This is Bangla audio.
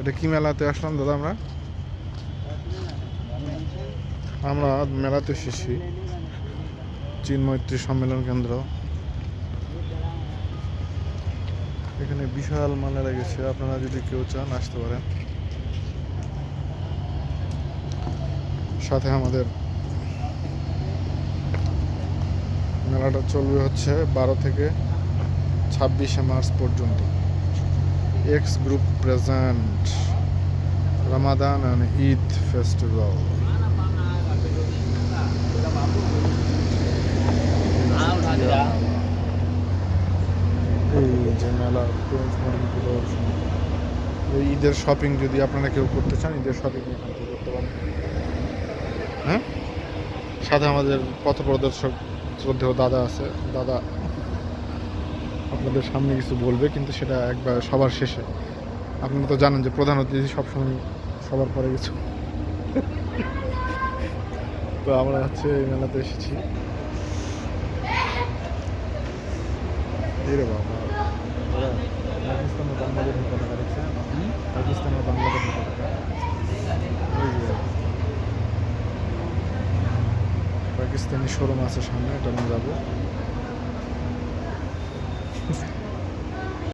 এটা কি মেলাতে আসলাম, দাদা আমরা? আমরা মেলাতে এসেছি। মৈত্রী সম্মেলন কেন্দ্র। এখানে বিশাল মালা লেগেছে, আপনারা যদি কেউ চান আসতে পারেন। সাথে আমাদের মেলাটা চলবে হচ্ছে বারো থেকে ছাব্বিশে মার্চ পর্যন্ত। X group present Ramadan and Eid festival এই যে মেলা ঈদের শপিং যদি আপনারা কেউ করতে চান ঈদের শপিং এখান থেকে করতে পারেন। হ্যাঁ? সাথে আমাদের পথ প্রদর্শক শ্রদ্ধেয় দাদা আছে দাদা আপনাদের সামনে কিছু বলবে, কিন্তু সেটা একবার সবার শেষে। আপনারা তো জানেন যে প্রধান অতিথি সবসময় সবার পরে কিছু। তো আমরা হচ্ছে এই মেলাতে এসেছি। পাকিস্তান শোরুম আছে সামনে, এটা নিয়ে যাব।